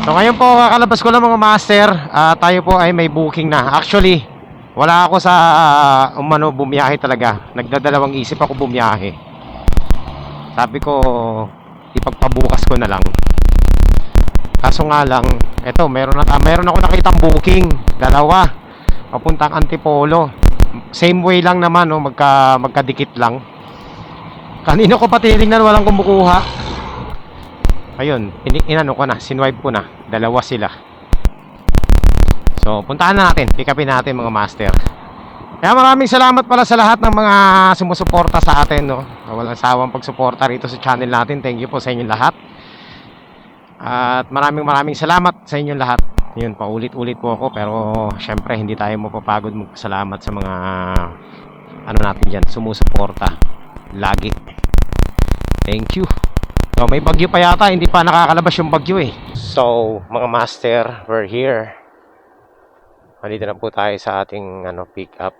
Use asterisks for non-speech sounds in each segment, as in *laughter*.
So ngayon po kakalabas ko lang mga master, ah, tayo po ay may booking na. Actually, wala ako sa uh, umano bumiyahe talaga. Nagdadalawang isip ako bumiyahe. Sabi ko ipagpabukas ko na lang. Kaso nga lang, eto meron na meron ako nakitang booking, dalawa. Papuntang Antipolo. Same way lang naman, no, magka magkadikit lang. Kanino ko pa tinignan walang kumukuha. Ayun, in- inano ko na, sinwipe ko na. Dalawa sila. So, puntahan na natin. Pick upin natin mga master. Kaya maraming salamat pala sa lahat ng mga sumusuporta sa atin, no. Walang sawang pagsuporta rito sa channel natin. Thank you po sa inyong lahat. At maraming maraming salamat sa inyong lahat. Yun, paulit-ulit po ako pero syempre hindi tayo mapapagod magpasalamat sa mga ano natin dyan, sumusuporta. Lagi. Thank you. So, may bagyo pa yata, hindi pa nakakalabas yung bagyo eh. So, mga master, we're here. Nandito na po tayo sa ating ano, pick up.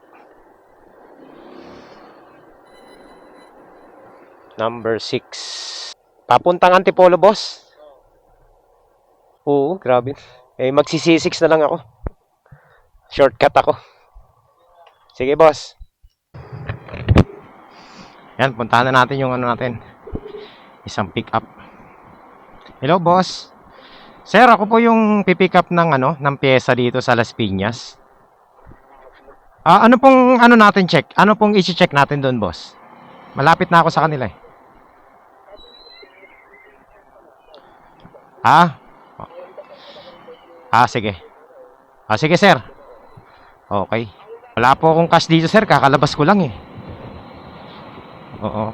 Number 6. Papuntang Antipolo, boss? Oo, grabe. Eh, magsisisix na lang ako. Shortcut ako. Sige, boss. Yan, puntahan na natin yung ano natin. Isang pick up. Hello, boss. Sir, ako po yung pipick up ng ano, ng pyesa dito sa Las Piñas. Ah, ano pong ano natin check? Ano pong i-check natin doon, boss? Malapit na ako sa kanila eh. Ah? Ah, sige. Ah, sige, sir. Okay. Wala po akong cash dito, sir. Kakalabas ko lang eh. Oo.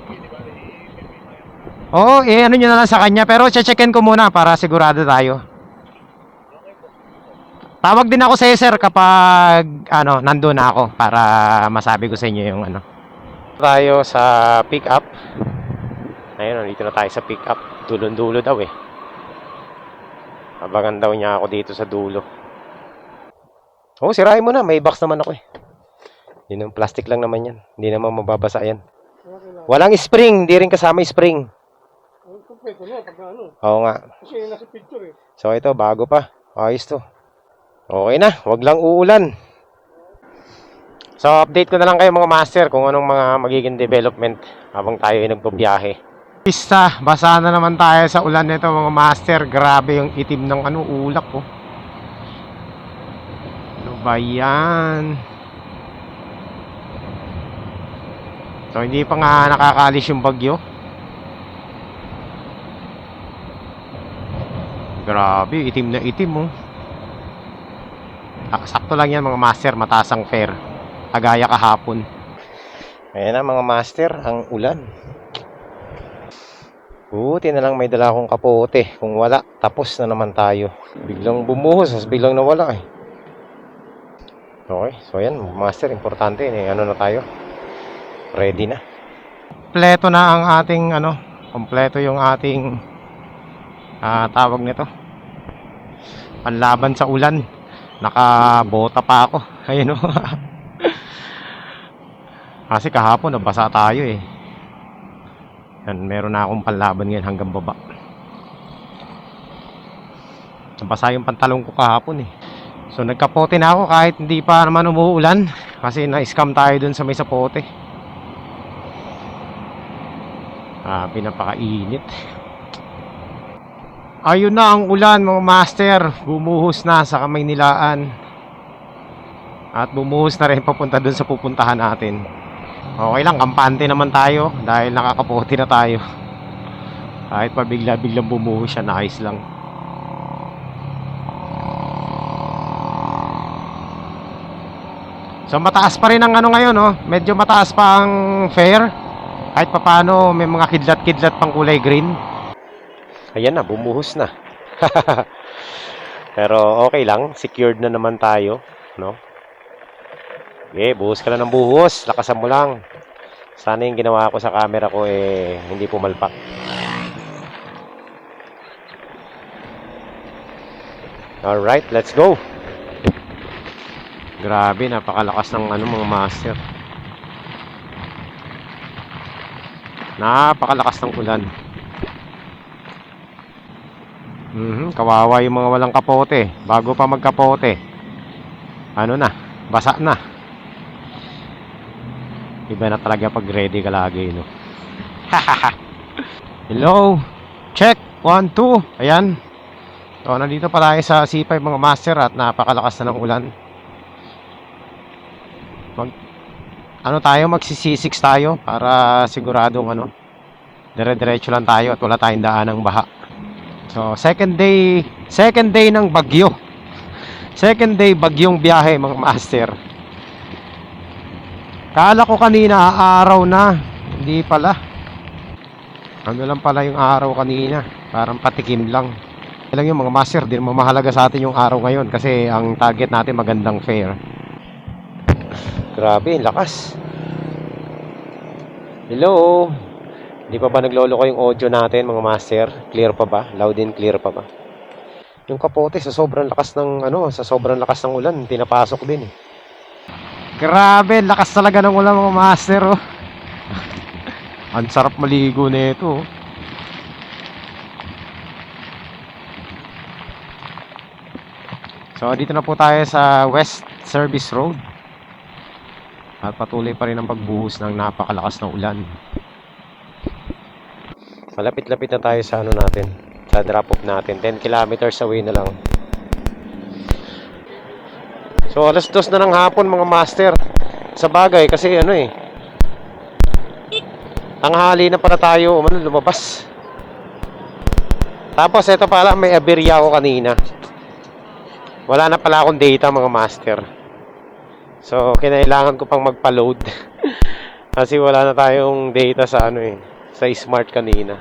Oo, eh, ano nyo na lang sa kanya. Pero checkin ko muna para sigurado tayo. Tawag din ako sa sir, kapag, ano, nandun na ako para masabi ko sa inyo yung, ano. Tayo sa pick up. Ayun, nandito na tayo sa pick up. Dulon-dulo daw eh. Abangan daw niya ako dito sa dulo. Oo, sirain mo na. May box naman ako eh. Yun yung plastic lang naman yan. Hindi naman mababasa yan. Walang spring. Hindi rin kasama spring. Kompleto na, pag ano. Oo nga. Kasi yun nasa picture eh. So ito, bago pa. Ayos to. Okay na. Wag lang uulan. So update ko na lang kayo mga master kung anong mga magiging development habang tayo ay nagbabiyahe. Pista, basa na naman tayo sa ulan nito mga master. Grabe yung itim ng ano, ulap ko. Ano ba yan? So hindi pa nga nakakalis yung bagyo. Grabe, itim na itim oh. Ah, sakto lang yan mga master, mataas ang fair. Agaya kahapon. Ayan na mga master, ang ulan. Buti na lang may dala akong kapote. Kung wala, tapos na naman tayo. Biglang bumuhos, as biglang nawala eh. Okay, so ayan, master, importante. Eh, ano na tayo? Ready na. Kompleto na ang ating, ano, kompleto yung ating ah, tawag nito. Panlaban sa ulan. Nakabota pa ako. *laughs* Ayun o. Kasi kahapon nabasa tayo eh. Yan, meron na akong panlaban ngayon hanggang baba. Nabasa yung pantalong ko kahapon eh. So nagkapote na ako kahit hindi pa naman umuulan. Kasi na-scam tayo dun sa may sapote. Ah, pinapakainit. Ayun na ang ulan mga master. Bumuhos na sa kamay nilaan. At bumuhos na rin papunta dun sa pupuntahan natin. Okay lang, kampante naman tayo dahil nakakapote na tayo. Kahit pa bigla-biglang bumuhos siya, nice lang. So mataas pa rin ang ano ngayon, no? Medyo mataas pa ang fare. Kahit pa paano, may mga kidlat-kidlat pang kulay green. Ayan na, bumuhos na. *laughs* Pero okay lang, secured na naman tayo, no? Okay, buhos ka na ng buhos, lakasan mo lang. Sana yung ginawa ko sa camera ko eh hindi pumalpak. Alright, let's go. Grabe, napakalakas ng ano mga master. Napakalakas ng ulan. Mhm, kawawa yung mga walang kapote. Bago pa magkapote. Ano na, basa na. Iba na talaga pag ready ka lagi, no? *laughs* Hello? Check. One, two. Ayan. So, nandito pa tayo sa C5 mga master at napakalakas na ng ulan. Mag, ano tayo, magsisi-6 tayo para siguradong ano, dire-diretso lang tayo at wala tayong daan ng baha. So, second day, second day ng bagyo. Second day bagyong biyahe mga master. Kala ko kanina araw na, hindi pala. Ano lang pala yung araw kanina, parang patikim lang. Lang yung mga master, din mamahalaga sa atin yung araw ngayon kasi ang target natin magandang fare. Grabe, lakas. Hello. Hindi pa ba naglolo ko yung audio natin mga master? Clear pa ba? Loud and clear pa ba? Yung kapote sa sobrang lakas ng ano, sa sobrang lakas ng ulan, pinapasok din eh. Grabe, lakas talaga ng ulan mga master oh. *laughs* Ang sarap maligo nito. oh. So dito na po tayo sa West Service Road. At patuloy pa rin ang pagbuhos ng napakalakas na ulan. Malapit-lapit na tayo sa ano natin, sa drop off natin. 10 kilometers away na lang. So alas dos na ng hapon mga master. Sa bagay kasi ano eh. Tanghali na para tayo umano lumabas. Tapos ito pala may aberya ako kanina. Wala na pala akong data mga master. So kinailangan ko pang magpa-load. *laughs* kasi wala na tayong data sa ano eh, sa smart kanina.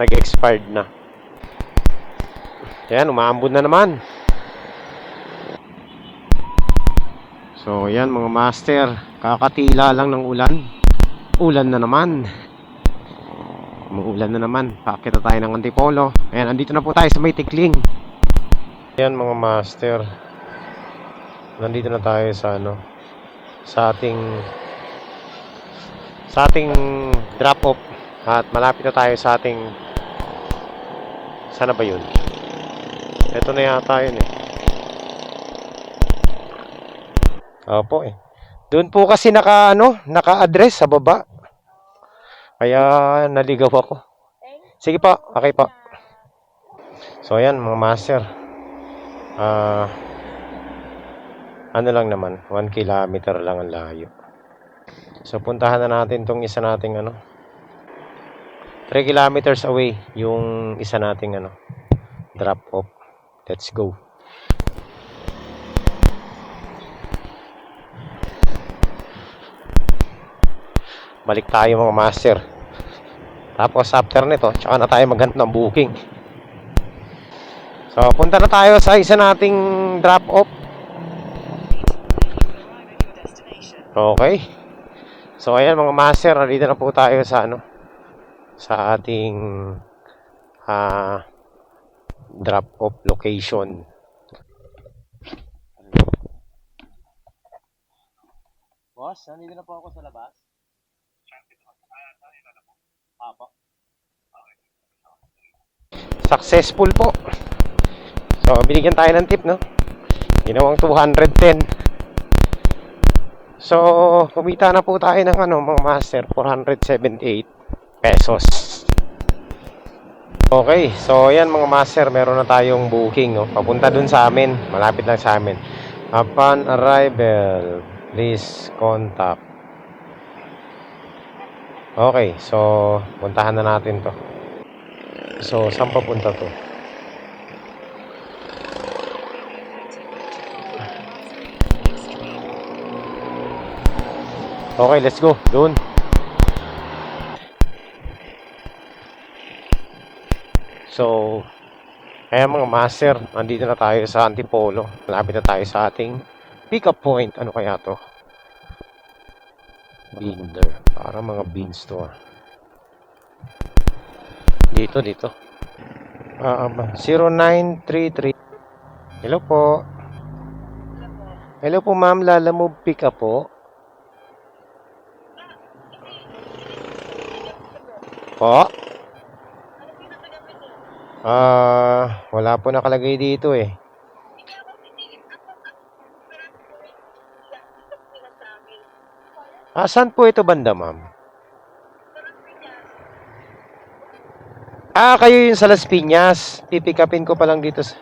Nag-expired na. Yan, umaambon na naman. So, yan mga master. Kakatila lang ng ulan. Ulan na naman. Umuulan na naman. Pakita tayo ng antipolo. Ayan, andito na po tayo sa may tikling. Yan mga master. Nandito na tayo sa ano sa ating sa ating drop off at malapit na tayo sa ating sana ba yun? Ito na yata yun eh. Opo eh. Doon po kasi naka ano, naka-address sa baba. Kaya naligaw ako. Sige po, okay po. So ayan mga master. Ah ano lang naman, 1 kilometer lang ang layo. So puntahan na natin tong isa nating ano 3 kilometers away yung isa nating ano drop off. Let's go. Balik tayo mga master. Tapos after nito, tsaka na tayo maghanap ng booking. So, punta na tayo sa isa nating drop off. Okay. So, ayan mga master, nandito na po tayo sa ano sa ating ah drop off location. Boss, nandito na po ako sa labas. Apo. Successful po. So, binigyan tayo ng tip, no? Ginawang 210. So, kumita na po tayo ng ano, mga master, 478 pesos. Okay, so yan mga master, meron na tayong booking, no? Papunta dun sa amin, malapit lang sa amin. Upon arrival, please contact. Okay, so puntahan na natin to. So, saan papunta to? Okay, let's go. Doon. So, kaya mga master, nandito na tayo sa Antipolo. Malapit na tayo sa ating pick-up point. Ano kaya to? Binder. Para mga beans to ah. Dito, dito. Ah, um, 0933. Hello po. Hello po ma'am, Lala mo pick up po. Po? Ah, Wala po nakalagay dito eh. Ah, saan po ito banda, ma'am? Ah, kayo yung sa Las Piñas. Pipikapin ko pa lang dito sa...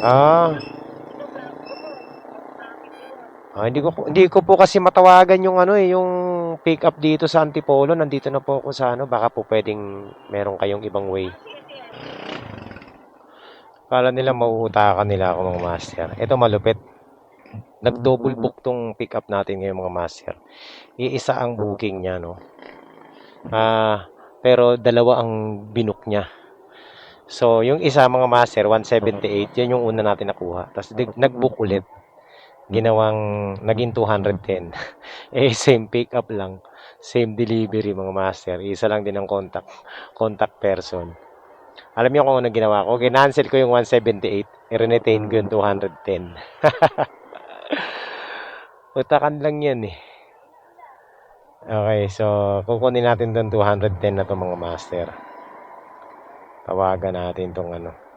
Ah. Ah, hindi ko hindi ko po kasi matawagan yung ano eh, yung pick up dito sa Antipolo. Nandito na po ako sa ano, baka po pwedeng meron kayong ibang way. Kala nila mauutakan nila ako mga master. Ito malupit. Nag-double book tong pick up natin ngayon mga master. Iisa ang booking niya, no. Ah, pero dalawa ang binook niya. So, yung isa mga master 178, yan yung una natin nakuha. Tapos nag-book ulit. Ginawang naging 210. *laughs* eh same pick up lang. Same delivery mga master. Isa lang din ang contact contact person. Alam niyo kung ano ginawa ko? Ginancel ko yung 178. I-retain ko yung 210. *laughs* Utakan lang yan eh. Okay, so kukunin natin tong 210 na to mga master. Tawagan natin tong ano.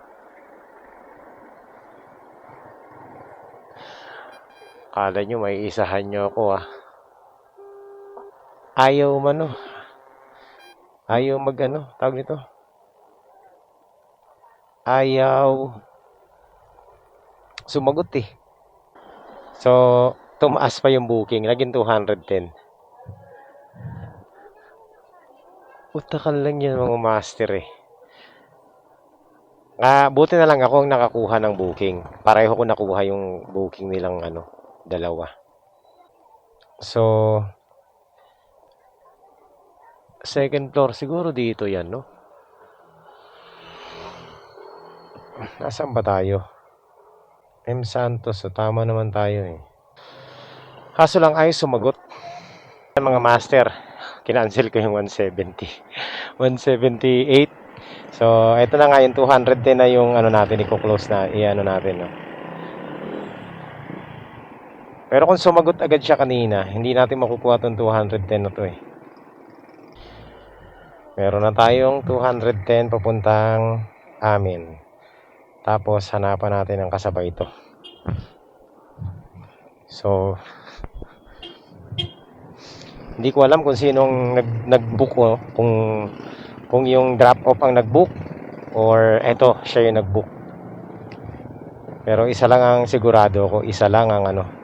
Kala nyo may isahan nyo ako ah. Ayaw mano. Ayaw mag ano, tawag nito. Ayaw sumagot eh. So, tumaas pa yung booking. Naging 210. Utakan lang yan mga master eh. Ah, buti na lang ako ang nakakuha ng booking. Pareho ko nakuha yung booking nilang ano, dalawa. So, second floor siguro dito yan, no? Nasaan ba tayo? M. Santos, so tama naman tayo eh. Kaso lang ay sumagot. Mga master, kinancel ko yung 170. 178. *laughs* So, ito na nga yung 210 na yung ano natin, i-close na, i-ano natin, no? Pero kung sumagot agad siya kanina, hindi natin makukuha tong 210 na to eh. Meron na tayong 210 papuntang amin. Tapos, hanapan natin ang kasabay ito. So, hindi ko alam kung sinong nag, nag-book o kung kung yung drop off ang nag-book or eto siya yung nag-book. Pero isa lang ang sigurado ko, isa lang ang ano.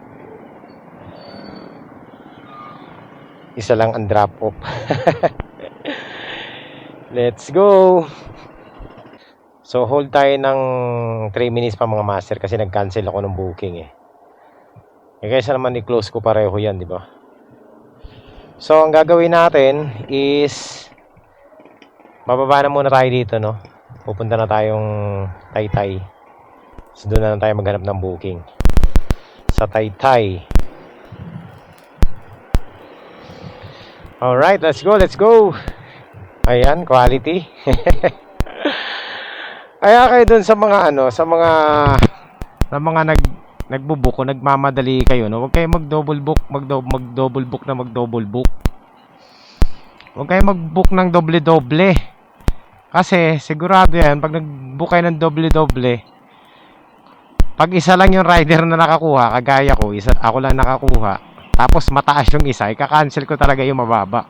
Isa lang ang drop off. *laughs* Let's go. So hold tayo ng 3 minutes pa mga master kasi nag-cancel ako ng booking eh. Eh kaysa naman i-close ko pareho yan, di ba? So ang gagawin natin is Bababa na muna tayo dito, no? Pupunta na tayong Taytay. So, doon na lang tayo maghanap ng booking. Sa Taytay. Alright, let's go, let's go. Ayan, quality. *laughs* Kaya kayo dun sa mga ano, sa mga sa mga nag nagbubook o nagmamadali kayo, no? Huwag kayo mag-double book, mag-double book na mag-double book. Huwag kayo mag-book ng doble-doble. Kasi sigurado yan, pag nag-book kayo ng doble-doble, pag isa lang yung rider na nakakuha, kagaya ko, isa, ako lang nakakuha, tapos mataas yung isa, ika-cancel ko talaga yung mababa.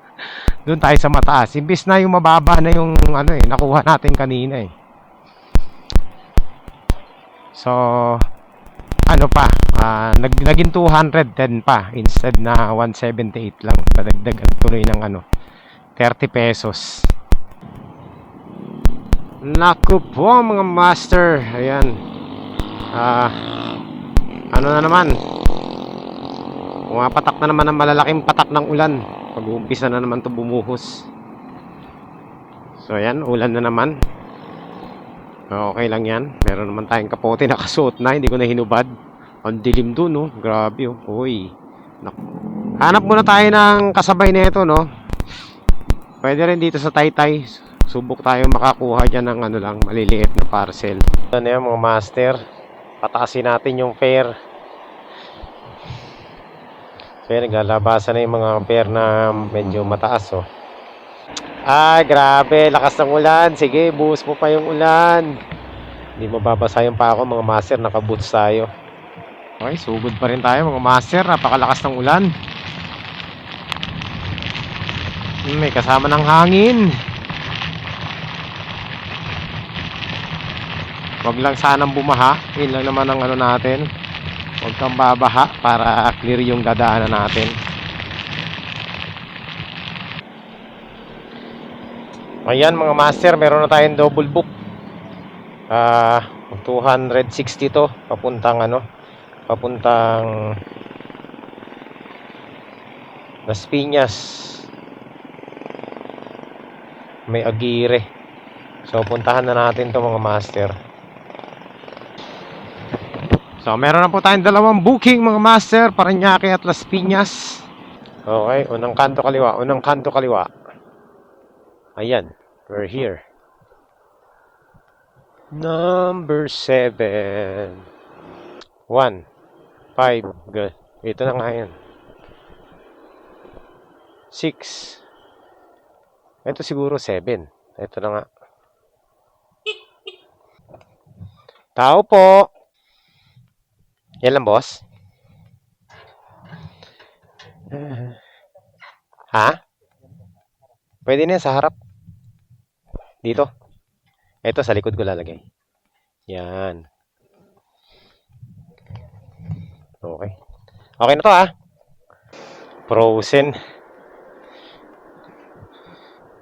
*laughs* Doon tayo sa mataas. Imbis na yung mababa na yung ano eh, nakuha natin kanina eh. So, ano pa, ah, nag, naging 210 pa instead na 178 lang. Padagdag at tuloy ng ano, 30 pesos. Naku po mga master. Ayan. Ah, ano na naman? Pumapatak na naman ang malalaking patak ng ulan. Pag-uumpisa na naman to bumuhos. So ayan, ulan na naman. Okay lang yan. Meron naman tayong kapote na kasuot na. Hindi ko na hinubad. Ang dilim doon, no? Grabe, oh. Uy. Hanap muna tayo ng kasabay nito, no? Pwede rin dito sa Taytay. Subok tayo makakuha dyan ng ano lang, maliliit na parcel. Ano yan mga master? Pataasin natin yung fare. So yan, naglalabasan na yung mga fare na medyo mataas, oh. Ay, grabe. Lakas ng ulan. Sige, buhos mo pa yung ulan. Hindi mababasa yung pa ako, mga master. Nakaboots tayo. Okay, sugod pa rin tayo, mga master. Napakalakas ng ulan. Hmm, May kasama ng hangin. Wag lang sanang bumaha. Yun lang naman ang ano natin. Huwag kang babaha para clear yung dadaanan natin. Ayan mga master, meron na tayong double book. Ah, 260 to papuntang ano, papuntang Las Piñas. May Aguirre. So puntahan na natin to mga master. So meron na po tayong dalawang booking mga master, Parañaque at Las Piñas. Okay, unang kanto kaliwa, unang kanto kaliwa. Ayan, we're here. Number 7. 1. 5. Good. Ito na nga yan. 6. Ito siguro 7. Ito na nga. Tao po. Yan lang, boss. Ha? Pwede na sa harap. Dito. Ito sa likod ko lalagay. Yan. Okay. Okay na to ah. Frozen.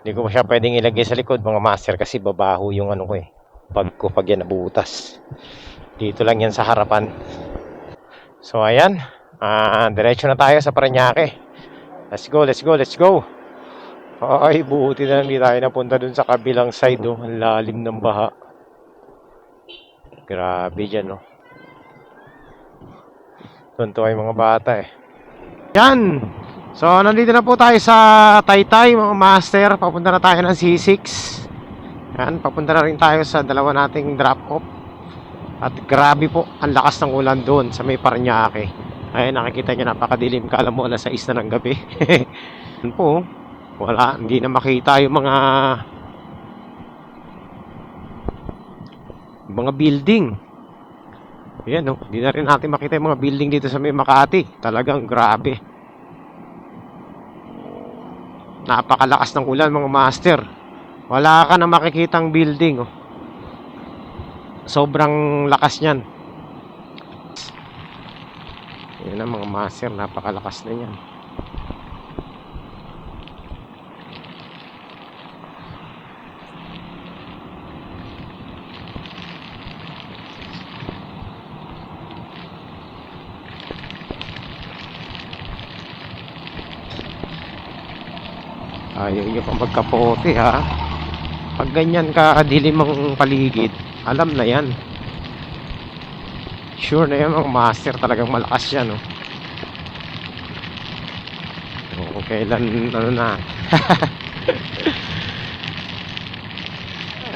Hindi ko pa siya pwedeng ilagay sa likod mga master kasi babaho yung ano ko eh. Pag ko pag yan nabutas. Dito lang yan sa harapan. So ayan. Ah, diretso na tayo sa Parañaque. Let's go, let's go, let's go. Ay, buti na hindi tayo napunta dun sa kabilang side, oh. Ang lalim ng baha. Grabe dyan, oh. Tuntua yung mga bata, eh. Yan! So, nandito na po tayo sa Taytay, mga master. Papunta na tayo ng C6. Yan, papunta na rin tayo sa dalawa nating drop-off. At grabe po, ang lakas ng ulan doon sa may Paranaque. Ay, nakikita nyo, napakadilim. Kala mo, alas 6 na ng gabi. *laughs* Yan po. Wala, hindi na makita yung mga mga building. Ayan, no? Hindi na rin natin makita yung mga building dito sa may Makati. Talagang grabe. Napakalakas ng ulan, mga master. Wala ka na makikitang building, oh. Sobrang lakas niyan. Yan na, mga master. Napakalakas na yan. Ayaw nyo pa magkapote ha. Pag ganyan ka kadilim ang paligid, alam na yan. Sure na yan mga master talagang malakas yan. Oh. Kung kailan ano na. *laughs*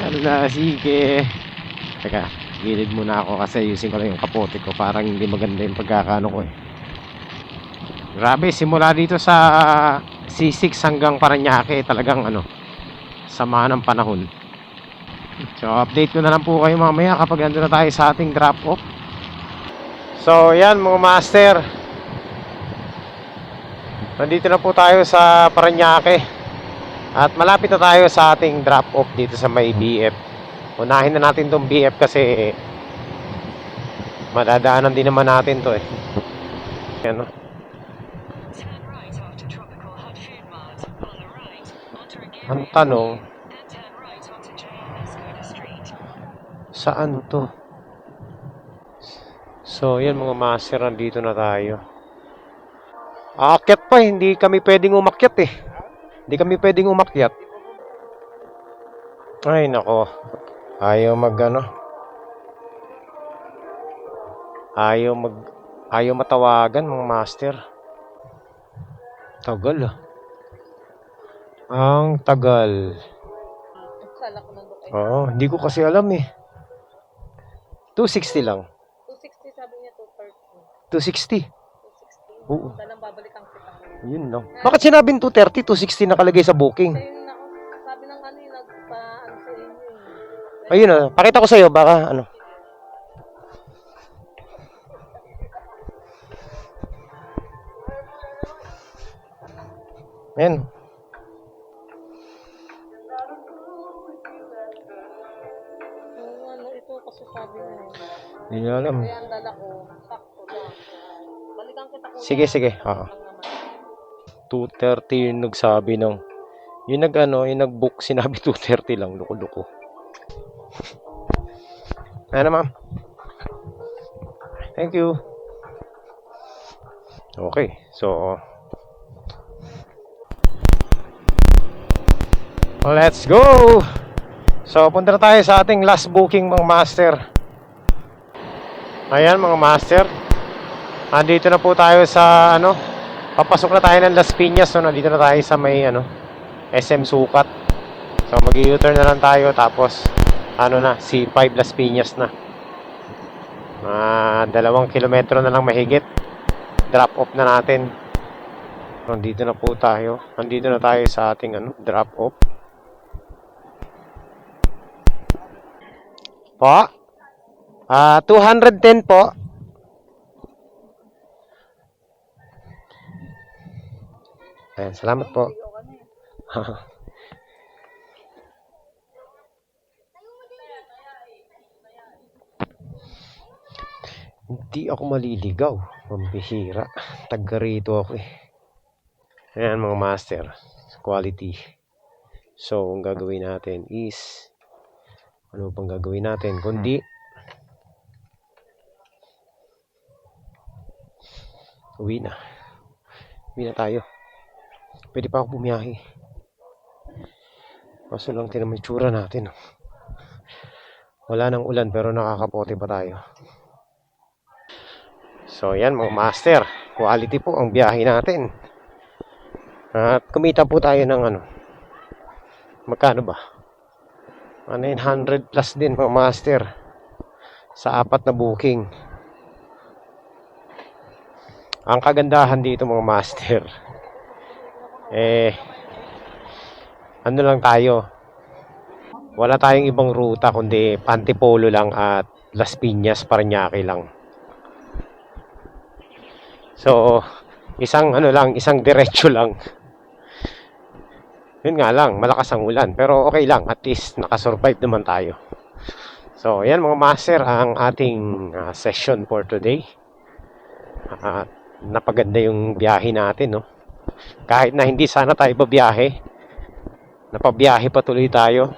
ano na, sige. Teka, gilid muna ako kasi using ko lang yung kapote ko. Parang hindi maganda yung pagkakano ko eh. Grabe, simula dito sa C6 hanggang Parañaque talagang ano sama ng panahon so update ko na lang po kayo mamaya kapag nandun na tayo sa ating drop off so yan mga master. Nandito na po tayo sa Parañaque at malapit na tayo sa ating drop off dito sa may BF unahin na natin tong BF kasi madadaanan din naman natin to eh. Yan no? Turn right Saan to? So, yan mga master, nandito na tayo. Aakyat pa, hindi kami pwedeng umakyat eh. Hindi kami pwedeng umakyat. Ay, nako. Ayaw mag ano. Ayaw mag... Ayaw matawagan mga master. Tagal ah. Ang tagal. Oo, hindi ko kasi alam eh. 260 lang. 260 sabi niya 230. 260? 260. Oo. Dalang babalik ang kita. Yun lang. No. Bakit sinabing 230, 260 nakalagay sa booking? Oh. Sabi ng ano yung nagpa ano sa inyo. Ayun oh, pakita ko sa iyo baka ano. Ayan. Hindi nyo alam. Kaya ang dala ko, sakto lang. Balikan kita ko. Sige, sige. Oo. 2.30 yung nagsabi ng yung nag ano, yung nag-book sinabi *laughs* 2.30 lang, loko-loko. Ano ma'am? Thank you. Okay, so Let's go! So, punta na tayo sa ating last booking mga master. Ayan mga master. Andito na po tayo sa ano, papasok na tayo ng Las Piñas, so nandito na tayo sa may ano, SM Sukat. So mag-u-turn na lang tayo tapos ano na, C5 Las Piñas na. Ah, dalawang kilometro na lang mahigit. Drop off na natin. Nandito na po tayo. Nandito na tayo sa ating ano, drop off. Po? Ah, 210 po. Ayan, salamat po. *laughs* Hindi ako maliligaw. Pambihira. Taga rito ako eh. Ayan mga master. Quality. So, ang gagawin natin is ano pang gagawin natin? Kundi uwi na. Uwi na tayo. Pwede pa ako bumiyahe. Kaso lang yung tsura natin. Wala nang ulan pero nakakapote pa tayo. So yan mga master. Quality po ang biyahe natin. At kumita po tayo ng ano. Magkano ba? Ah, 900 plus din mga master. Sa apat na booking. Ang kagandahan dito mga master. Eh, ano lang tayo. Wala tayong ibang ruta kundi Antipolo lang at Las Piñas, Parañaque lang. So, isang ano lang, isang diretso lang. Yun nga lang, malakas ang ulan. Pero okay lang, at least nakasurvive naman tayo. So, yan mga master, ang ating ah, session for today. At napaganda yung biyahe natin, no? Kahit na hindi sana tayo babiyahe, napabiyahe pa tuloy tayo.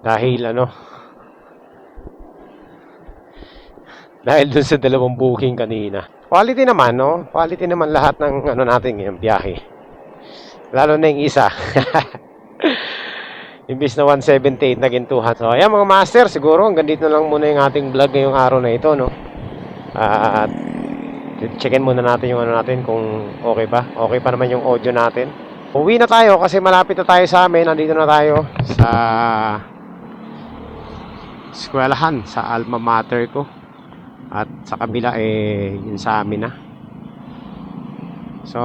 Dahil ano, dahil dun sa dalawang booking kanina. Quality naman, no? Quality naman lahat ng ano natin ngayon, biyahe. Lalo na yung isa. *laughs* Imbis na 178, naging 200. So, ayan mga master, siguro hanggang dito lang muna yung ating vlog ngayong araw na ito, no? At checkin muna natin yung ano natin kung okay ba. Okay pa naman yung audio natin. Uwi na tayo kasi malapit na tayo sa amin. Nandito na tayo sa eskwelahan, sa alma mater ko. At sa kabila eh yun sa amin na. So,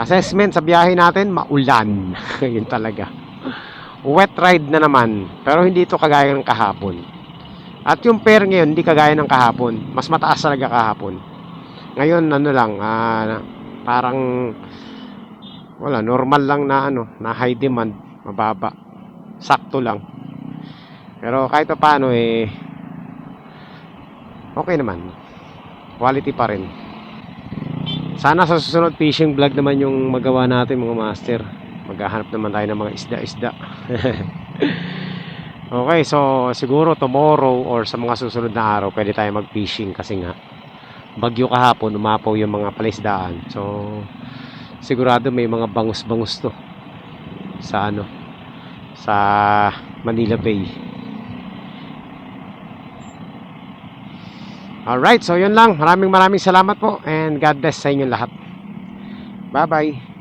assessment sa biyahe natin, maulan. *laughs* yun talaga. Wet ride na naman, pero hindi ito kagaya ng kahapon. At yung pair ngayon, hindi kagaya ng kahapon. Mas mataas talaga kahapon. Ngayon, ano lang, ah, parang wala, normal lang na ano, na high demand, mababa. Sakto lang. Pero kahit pa paano eh, okay naman. Quality pa rin. Sana sa susunod fishing vlog naman yung magawa natin mga master. Maghahanap naman tayo ng mga isda-isda. *laughs* okay, so siguro tomorrow or sa mga susunod na araw pwede tayo mag-fishing kasi nga bagyo kahapon umapaw yung mga palaisdaan. So sigurado may mga bangus-bangus to sa ano sa Manila Bay. Alright, so yun lang. Maraming maraming salamat po and God bless sa inyo lahat. Bye-bye.